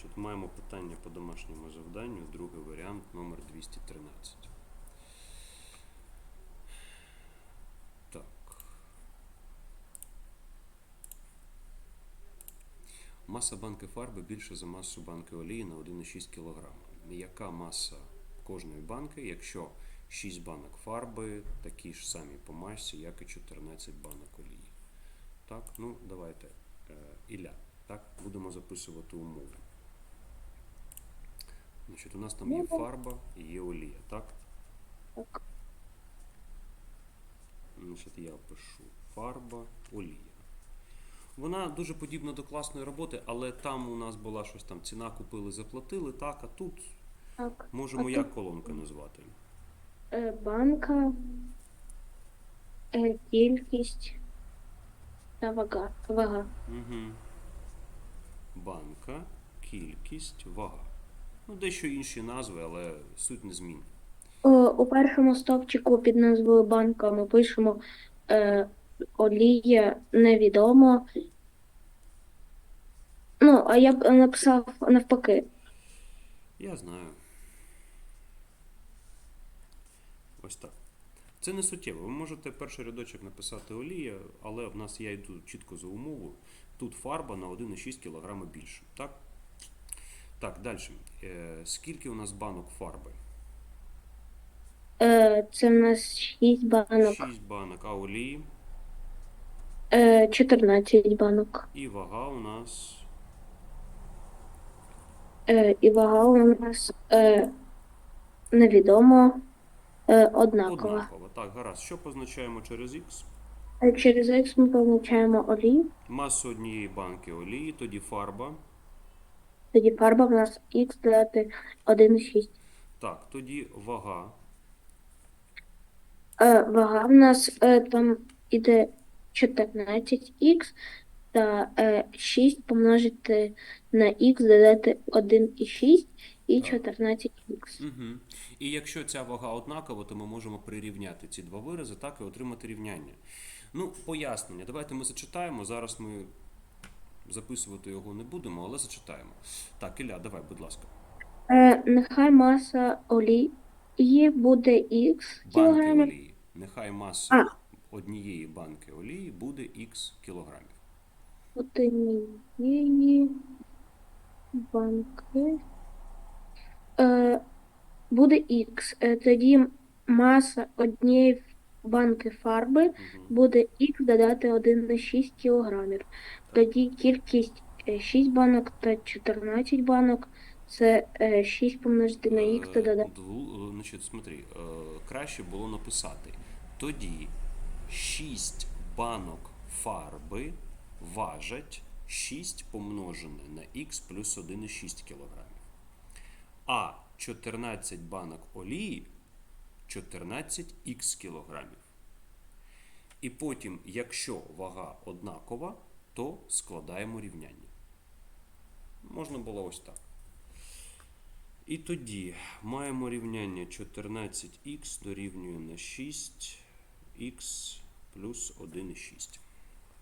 Значить, маємо питання по домашньому завданню, другий варіант, номер 213. Так. Маса банки фарби більше за масу банки олії на 1,6 кг. Яка маса кожної банки, якщо 6 банок фарби такі ж самі по масі, як і 14 банок олії? Так, ну давайте. Е, Ілля, так, будемо записувати умови. Значить, у нас там є Ну, фарба і є олія, так? Так. Значить, я пишу фарба, олія. Вона дуже подібна до класної роботи, але там у нас була щось там, ціна купили, заплатили, так, а тут Так. можемо А як тут- колонка назвати. Е, банка, е, кількість та вага. вага. Угу. Банка, кількість, вага. Ну, дещо інші назви, але суть не змін. У першому стовпчику під назвою банка ми пишемо е, олія невідомо. Ну, а я б написав навпаки. Я знаю. Ось так. Це не суттєво. Ви можете перший рядочок написати олія, але в нас я йду чітко за умову. Тут фарба на 1,6 кг більше. Так? Так, далі. Е, скільки у нас банок фарби? Е, це в нас 6 банок. 6 банок, а олії. Е, 14 банок. І вага у нас Е, і вага у нас е, невідомо е, однакова. однакова. Так, гаразд. Що позначаємо через Х? Е, Через X ми позначаємо олію. Масу однієї банки олії, тоді фарба. Тоді фарба в нас Х додати 1,6. Так, тоді вага. Е, вага в нас е, там іде 14х та е, 6 помножити на х додати 1,6 і Так. 14х. Угу. І якщо ця вага однакова, то ми можемо прирівняти ці два вирази, так і отримати рівняння. Ну, пояснення. Давайте ми зачитаємо. Зараз ми записувати його не будемо, але зачитаємо. Так, Ілля, давай, будь ласка. Е, нехай маса олії буде х Банки кілограмів. олії. Нехай маса А. однієї банки олії буде х кілограмів. Однієї банки е, буде х. Е, тоді маса однієї банки фарби Угу. буде х додати 1,6 кілограмів. Тоді кількість е, 6 банок та 14 банок це е, 6 помножити на х та додати. Дву- е, Значить, смотри, е, краще було написати. Тоді 6 банок фарби важать 6 помножене на х плюс 1,6 кг. А 14 банок олії 14х кілограмів. І потім, якщо вага однакова, то складаємо рівняння. Можна було ось так. І тоді маємо рівняння 14х дорівнює на 6х плюс 1,6.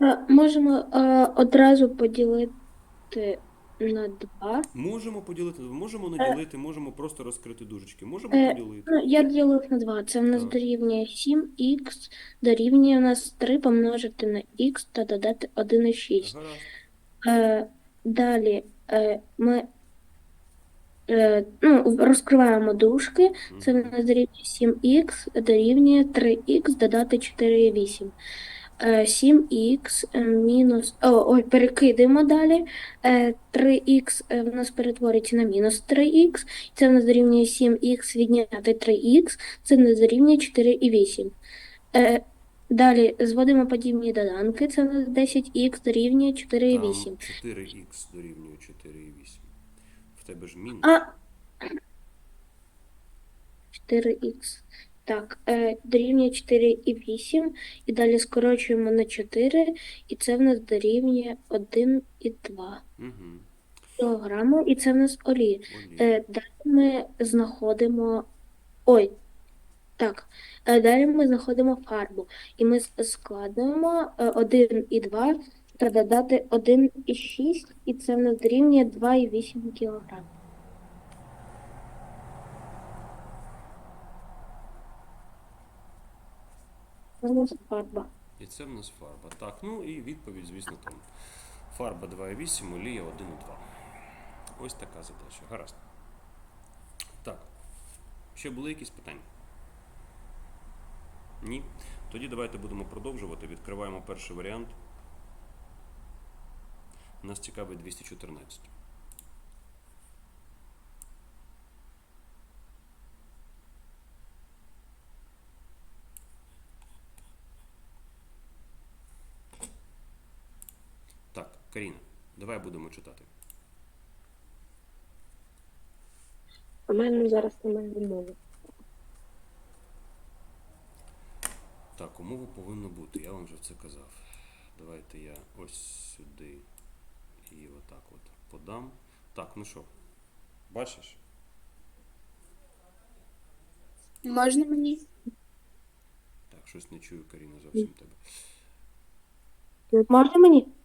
Е, Можемо е, одразу поділити на 2. Можемо поділити, можемо наділити, можемо просто розкрити дужечки. Можемо Е, поділити. Ну, я ділив на 2. Це в нас Так. дорівнює 7х, дорівнює у нас 3 помножити на х та додати 1,6. Гаразд. Е, далі е, ми е, ну, розкриваємо дужки. Це в Мгм. нас дорівнює 7х, дорівнює 3х додати 4,8. Е, 7х е, мінус. О, ой, перекидаємо далі. Е, 3х е, в нас перетвориться на мінус 3х. Це в нас дорівнює 7х відняти 3х. Це в нас дорівнює 4,8. Е, далі зводимо подібні доданки. Це в нас 10х дорівнює 4,8. Там 4х дорівнює 4,8. В тебе ж мінус. А 4х. Так, е, дорівнює 4,8. І далі скорочуємо на 4, і це в нас дорівнює 1,2 Угу. кілограму, і це в нас. Олія. Е, далі ми знаходимо. Ой, так. Е, далі ми знаходимо фарбу. І ми с- складаємо 1 і 2 та додати 1,6, і 6, і це в нас дорівнює 2,8 кг. Це у нас фарба. І це в нас фарба. Так, ну і відповідь, звісно, там. Фарба 2,8, олія 1,2. Ось така задача. Гаразд. Так. Ще були якісь питання? Ні? Тоді давайте будемо продовжувати. Відкриваємо перший варіант. Нас цікавить 214. Так, Каріна, давай будемо читати. У мене зараз немає відмови. Так, умови повинно бути, я вам вже це казав. Давайте я ось сюди і отак от подам. Так, ну що, бачиш? Можна мені? Так, щось не чую, Каріна, зовсім тебе. Можна мені?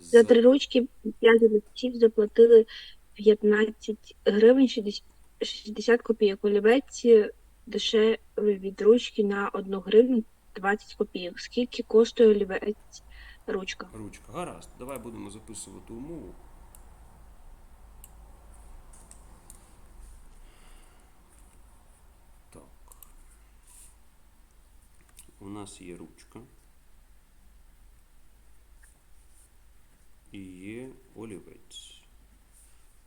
За три ручки 5 олівців заплатили 15 гривень 60, 60 копійок. Олівець дешевий від ручки на 1 гривню 20 копійок. Скільки коштує олівець ручка? Ручка. Гаразд, давай будемо записувати умову. Так. У нас є ручка. І є олівець.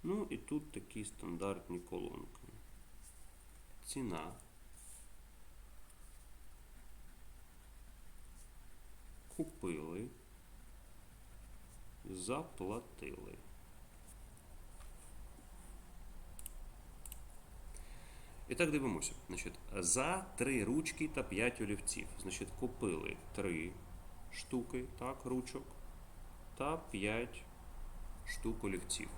Ну і тут такі стандартні колонки. Ціна. Купили. Заплатили. І так дивимося. Значить, за три ручки та п'ять олівців. Значить, купили три штуки, так, ручок, та п'ять штук олівців.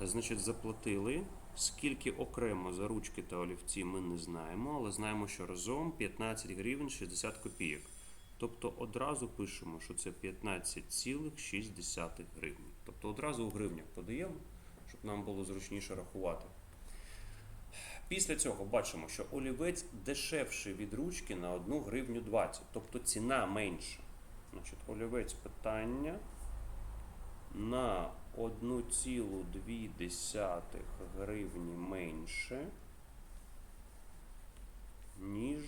Значить, заплатили. Скільки окремо за ручки та олівці ми не знаємо, але знаємо, що разом 15 гривень 60 копійок. Тобто одразу пишемо, що це 15,6 гривень. Тобто одразу у гривнях подаємо, щоб нам було зручніше рахувати. Після цього бачимо, що олівець дешевший від ручки на 1 гривню 20, тобто ціна менша. Значить, олівець питання на 1,2 гривні менше, ніж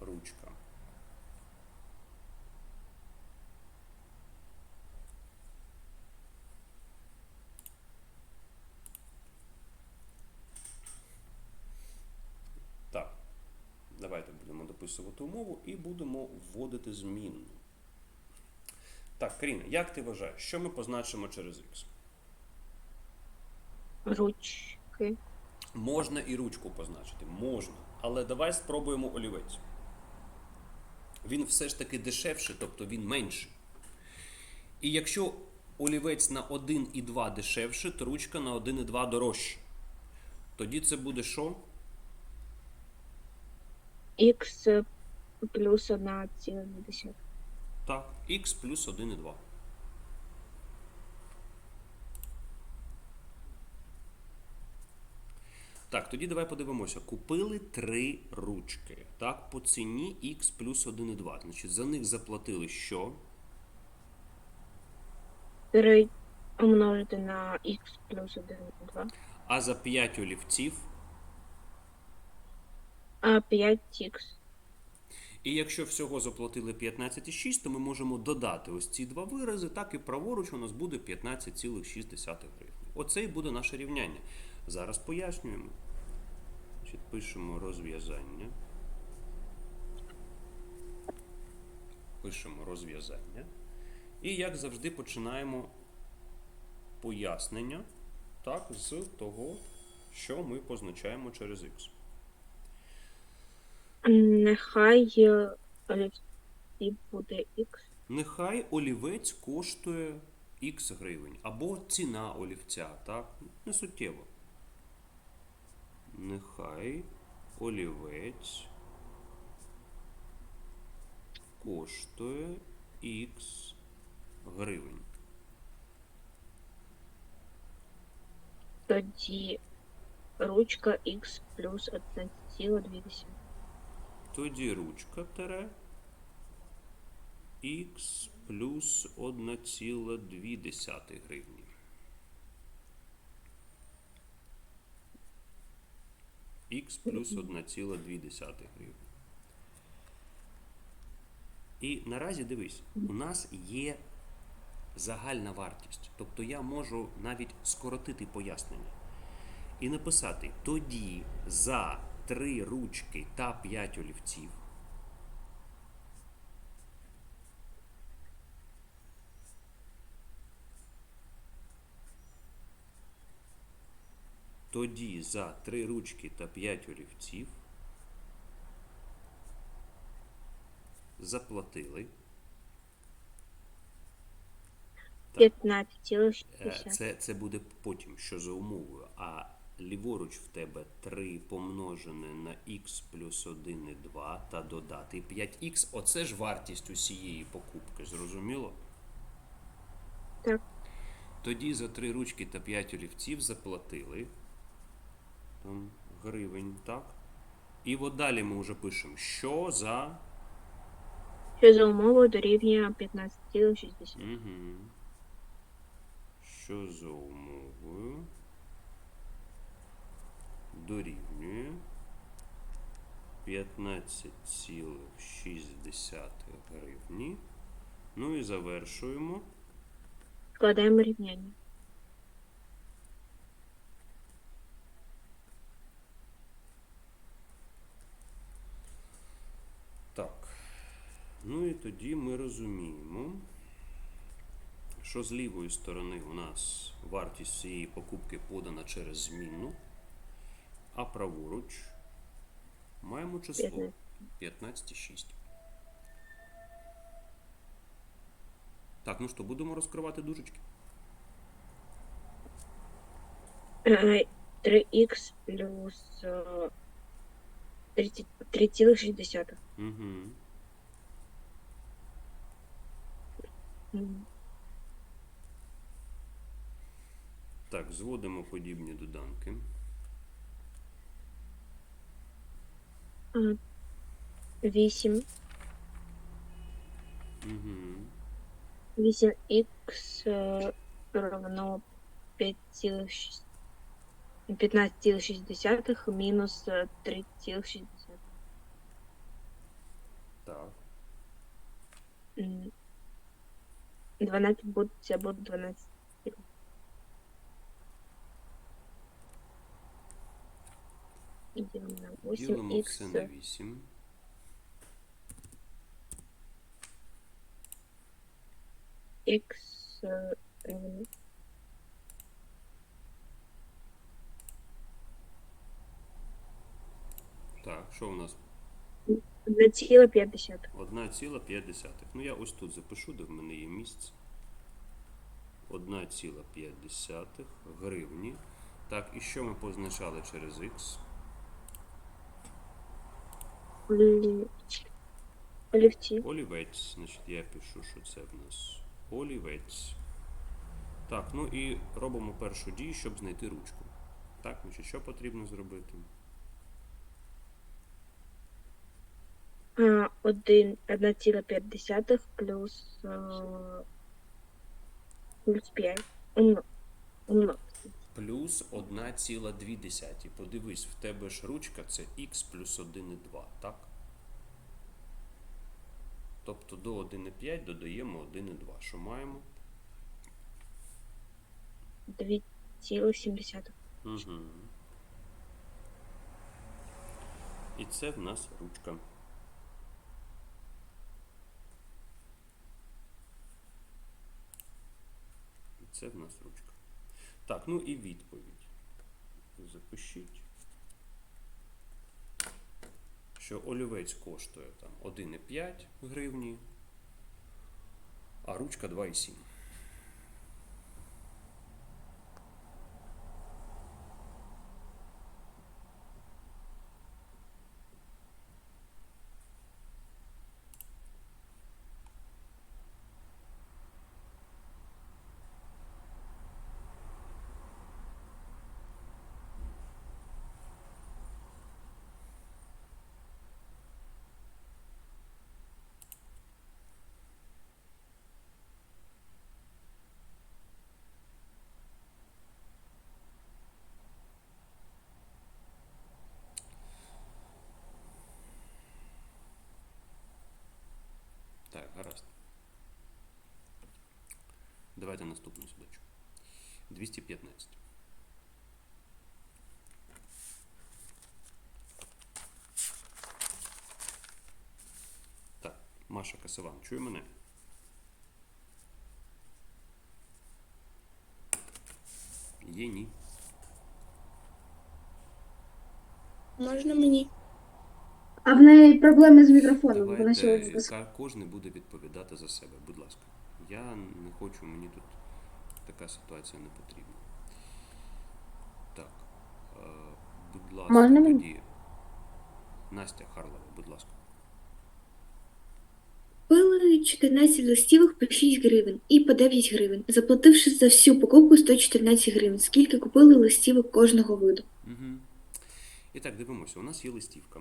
ручка. Давайте будемо дописувати умову і будемо вводити змінну. Так, Каріна, як ти вважаєш, що ми позначимо через X? Ручки. Можна і ручку позначити, можна. Але давай спробуємо олівець. Він все ж таки дешевший, тобто він менший. І якщо олівець на 1,2 дешевше, то ручка на 1,2 дорожча. Тоді це буде що? Х плюс 1,2. Так, х плюс 1,2. Так, тоді давай подивимося. Купили три ручки. Так, по ціні х плюс 1,2. Значить, за них заплатили що? 3 умножити на х плюс 1,2. А за 5 олівців. А 5х. І якщо всього заплатили 15,6, то ми можемо додати ось ці два вирази, так і праворуч у нас буде 15,6 гривні. Оце і буде наше рівняння. Зараз пояснюємо. Пишемо розв'язання. Пишемо розв'язання. І, як завжди, починаємо пояснення так, з того, що ми позначаємо через х. Нехай е, олівці буде х. Нехай олівець коштує Х гривень або ціна олівця, так? Не суттєво. Нехай олівець коштує х гривень. Тоді ручка Х плюс 1,2. Тоді ручка тере х плюс 1,2 гривні. х плюс 1,2 гривні. І наразі дивись, у нас є загальна вартість. Тобто я можу навіть скоротити пояснення і написати тоді за три ручки та 5 олівців. Тоді за три ручки та 5 олівців заплатили. Так. 15,60. Е, Це, це буде потім, що за умовою. А ліворуч в тебе 3 помножене на х плюс 1 і 2 та додати 5х. Оце ж вартість усієї покупки, зрозуміло? Так. Тоді за 3 ручки та 5 олівців заплатили там, гривень, так? І от далі ми вже пишемо, що за. Що за умовою дорівнює 15,60. Угу. Що за умовою дорівнює 15,6 гривні. Ну і завершуємо. Складаємо рівняння. Так. Ну і тоді ми розуміємо, що з лівої сторони у нас вартість цієї покупки подана через змінну, а праворуч маємо число 15,6. Так, ну що, будемо розкривати дужечки. Е, 3х плюс е, 30 3,6. Угу. Так, зводимо подібні доданки. 8 Угу. 8х е, равно 5,6 15,6 мінус е, 3,6. Так. М. 12 буде, це буде 12. Ділимо на Ділимо все на 8х 8. х е, равно Так, що у нас? 1,5. 1,5. Ну я ось тут запишу, де в мене є місце. 1,5 гривні. Так, і що ми позначали через х? Олі- Олівці. Олівець. Значить, я пишу, що це в нас олівець. Так, ну і робимо першу дію, щоб знайти ручку. Так, значить, що потрібно зробити? А, один- 1,5 плюс, е, плюс 5. Умно. Умно. Плюс 1,2. Подивись, в тебе ж ручка це х плюс 1,2, так? Тобто до 1,5 додаємо 1,2. Що маємо? 2,7. Угу. І це в нас ручка. І це в нас ручка. Так, ну і відповідь. Запишіть. Що олівець коштує там 1,5 гривні, а ручка 2,7. Давайте наступну задачу. 215. Так, Маша Касаван, чує мене? Є ні. Можна мені? А в неї проблеми з мікрофоном. Вона сьогодні Давайте кожен буде відповідати за себе, будь ласка. Я не хочу, мені тут така ситуація не потрібна. Так. Е, будь ласка, Можна мені? тоді. Настя Харлова, будь ласка. Купили 14 листівок по 6 гривень і по 9 гривень, заплативши за всю покупку 114 гривень. Скільки купили листівок кожного виду? Угу. І так, дивимося. У нас є листівка.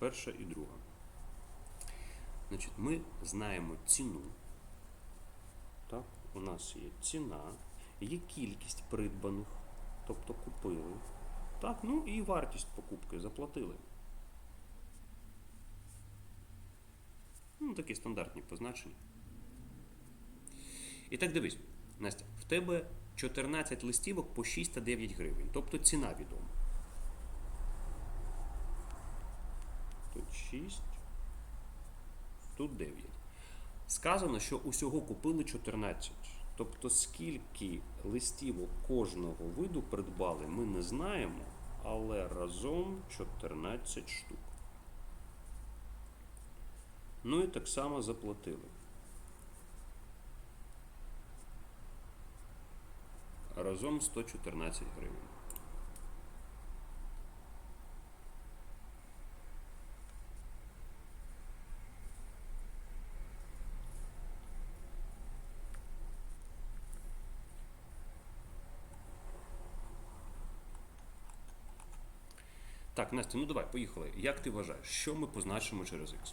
Перша і друга. Значить, ми знаємо ціну. Так, у нас є ціна, є кількість придбаних, тобто купили. Так, ну і вартість покупки заплатили. Ну, такі стандартні позначення. І так дивись, Настя, в тебе 14 листівок по 6 та 9 гривень. Тобто ціна відома. Тут 6, тут 9. Сказано, що усього купили 14. Тобто, скільки листівок кожного виду придбали, ми не знаємо, але разом 14 штук. Ну і так само заплатили. Разом 114 гривень. Так, Настя, ну давай, поїхали. Як ти вважаєш, що ми позначимо через X?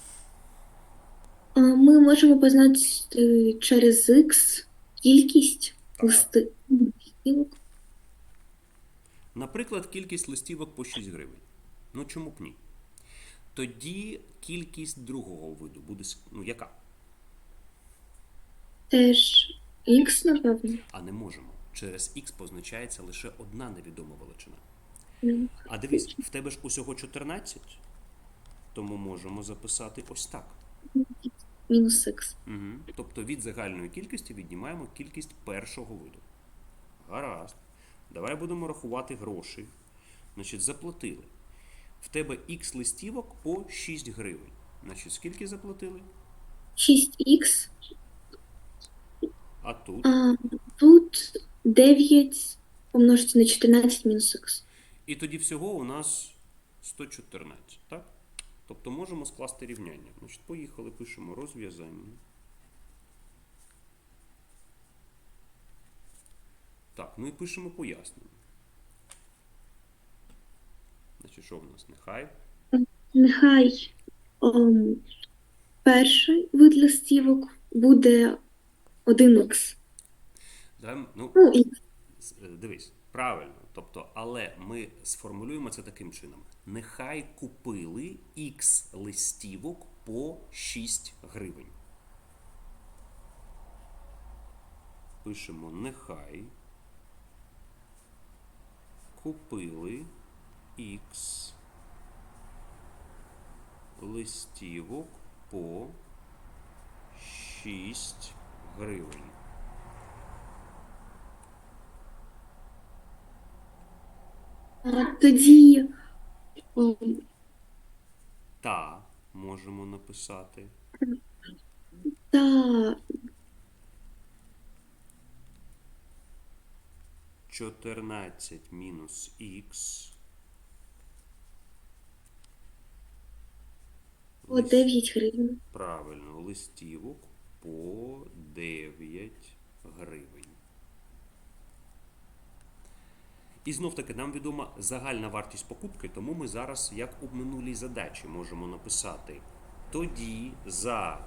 Ми можемо позначити через X кількість листи- листівок. Наприклад, кількість листівок по 6 гривень. Ну чому б ні? Тоді кількість другого виду буде ну, яка? Теж X, напевно. А не можемо. Через X позначається лише одна невідома величина. А дивись, в тебе ж усього 14, тому можемо записати ось так. Мінус X. Угу. Тобто від загальної кількості віднімаємо кількість першого виду. Гаразд. Давай будемо рахувати гроші. Значить, заплатили. В тебе Х листівок по 6 гривень. Значить, скільки заплатили? 6X, А тут а тут 9 помножити на 14 мінус X. І тоді всього у нас 114, так? Тобто можемо скласти рівняння. Значить, поїхали, пишемо розв'язання. Так, ну і пишемо пояснення. Значить, що в нас? Нехай. Нехай ем, перший вид листівок буде 1х. Давай, ну, Ну, і е, Дивись, правильно. Тобто, але ми сформулюємо це таким чином: нехай купили X листівок по 6 гривень. Пишемо нехай купили X листівок по 6 гривень. Тоді Та можемо написати. та 14 мінус х. по 9 гривень. Правильно, листівок по 9 гривень. І знов таки нам відома загальна вартість покупки, тому ми зараз, як у минулій задачі, можемо написати. Тоді за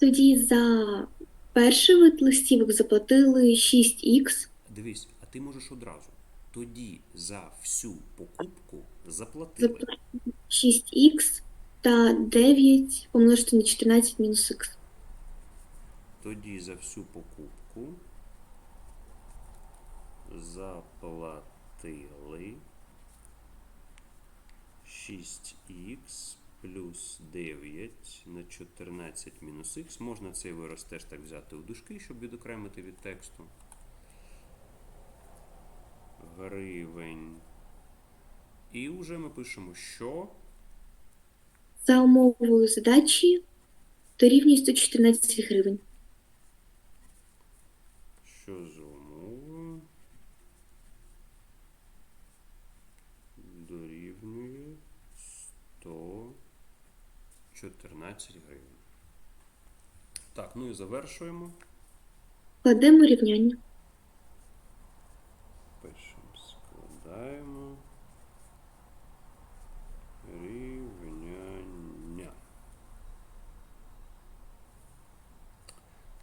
Тоді за перший вид листівок заплатили 6х, Дивись, а ти можеш одразу. Тоді за всю покупку заплатили. 6х та 9 помножити на 14 мінус х. Тоді за всю покупку заплатили 6х плюс 9 на 14 мінус х. Можна цей вираз теж так взяти у дужки, щоб відокремити від тексту. Гривень. І вже ми пишемо, що За умовою задачі дорівнює 114 гривень. Що за умовою дорівнює 114 гривень. Так, ну і завершуємо. Кладемо рівняння. Пишемо, складаємо рівняння.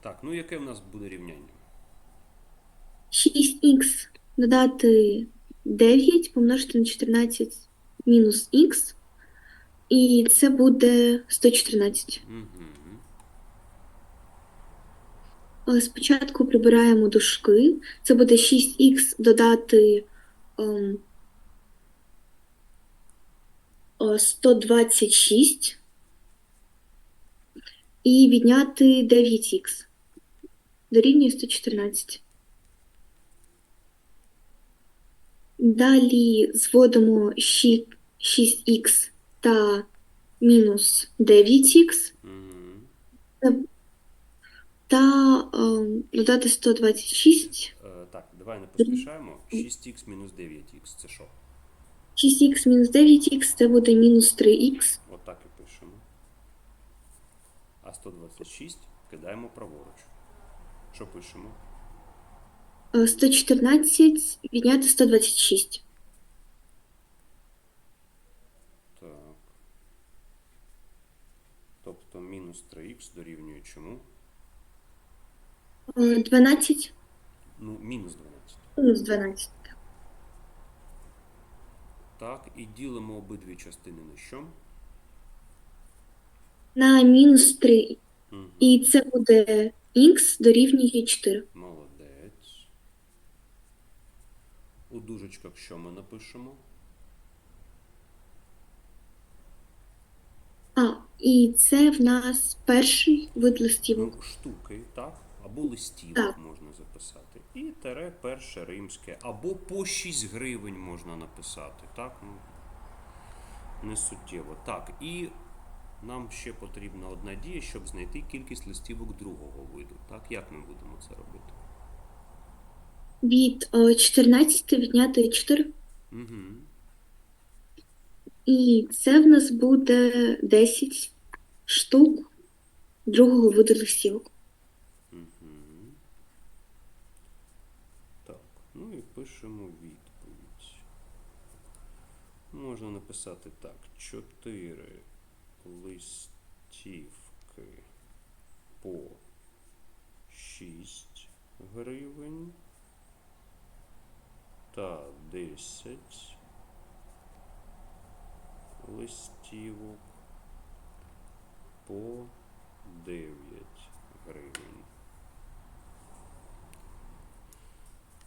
Так, ну яке в нас буде рівняння? 6х додати 9 помножити на 14 мінус х. І це буде 114. Угу. Але спочатку прибираємо дужки. Це буде 6х додати ем, о, 126 і відняти 9х. Дорівнює 114. Далі зводимо 6х та мінус 9х Угу. та ем, додати 126. Е, так, давай не поспішаємо. 6х мінус 9х. Це що? 6х мінус 9х це буде мінус 3х. От так і пишемо. А 126 кидаємо праворуч. Що пишемо? Е, 114 відняти 126. Так. Тобто мінус 3х дорівнює чому? Е, 12 Ну, мінус 12. мінус 12. так. Так, і ділимо обидві частини на що? На мінус 3. Угу. І це буде х дорівнює 4. Молодець. У дужечках що ми напишемо? А, і це в нас перший вид листівок. Ну, штуки, так? Або листівок Так. можна записати. І тере перше римське. Або по 6 гривень можна написати. Так? Ну, не суттєво. Так, і нам ще потрібна одна дія, щоб знайти кількість листівок другого виду. Так, як ми будемо це робити? Від е, 14 відняти 4. Угу. І це в нас буде 10 штук другого виду листівок. Так, ну і пишемо відповідь. Можна написати так: 4 листівки по 6 гривень та 10 листівок по 9 гривень.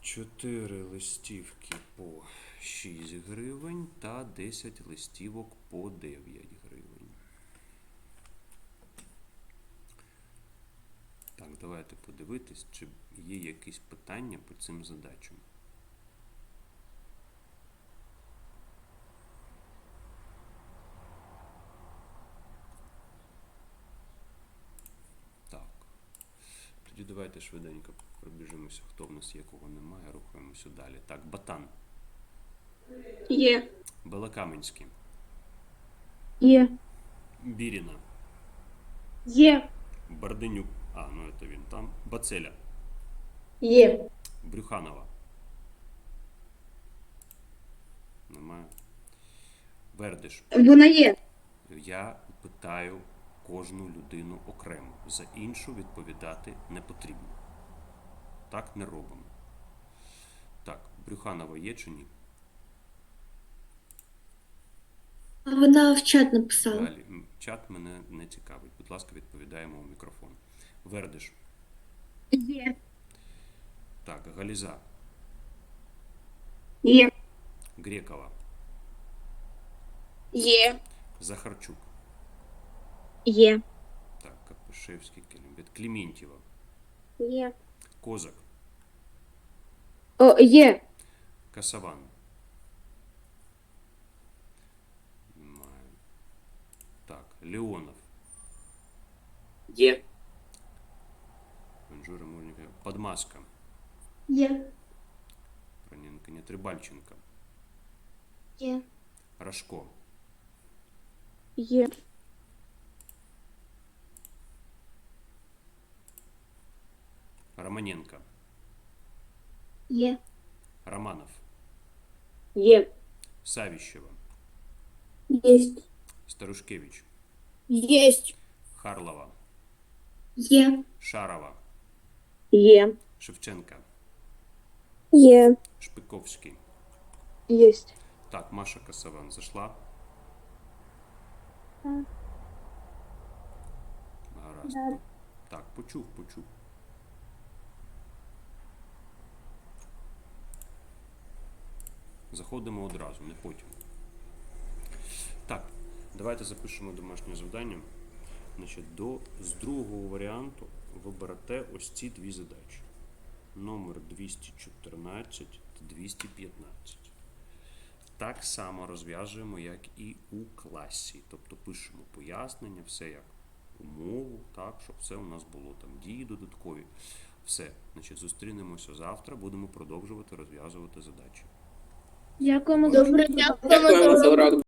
Чотири листівки по 6 гривень та 10 листівок по 9 гривень. Так, давайте подивитись, чи є якісь питання по цим задачам. Так. Тоді давайте швиденько пробіжимося, хто в нас є, кого немає, рухаємося далі. Так, Батан, Є. Белокаменський, Є. Біріна, Є. Барденюк, а, ну це він там, Бацеля, Є. Брюханова. Немає. Бердиш. Вона є. Я питаю кожну людину окремо. За іншу відповідати не потрібно. Так не робимо. Так, Брюханова є чи ні? Вона в чат написала. Далі. Чат мене не цікавить. Будь ласка, відповідаємо у мікрофон. Вердиш. Є. Так, Галіза. Є. Грекова. Є. Захарчук. Є. Так, Капишевський, Келімбет. Кліментьєва. Є. Козак. О, є. Касаван. Немає. Так, Леонов. Є. Манжура Мурника. Подмаска. Є. Раненко, нет. Рибальченко. Є. Рожко. Є. Романенко. Є. Романов. Є. Савищева. Єсть. Старушкевич. Єсть. Харлова. Є. Шарова. Є. Шевченка. Є. Шпиковський. Єсть. Так, Маша Касаван зайшла. Так. Гаразд. Так, почув, почув. Заходимо одразу, не потім. Так, давайте запишемо домашнє завдання. Значить, до, з другого варіанту ви берете ось ці дві задачі. Номер 214 та 215. Так само розв'язуємо, як і у класі. Тобто пишемо пояснення, все як умову, так, щоб все у нас було там дії додаткові. Все, значить, зустрінемося завтра, будемо продовжувати розв'язувати задачі. Дякуємо Добре. Дякуємо за урок.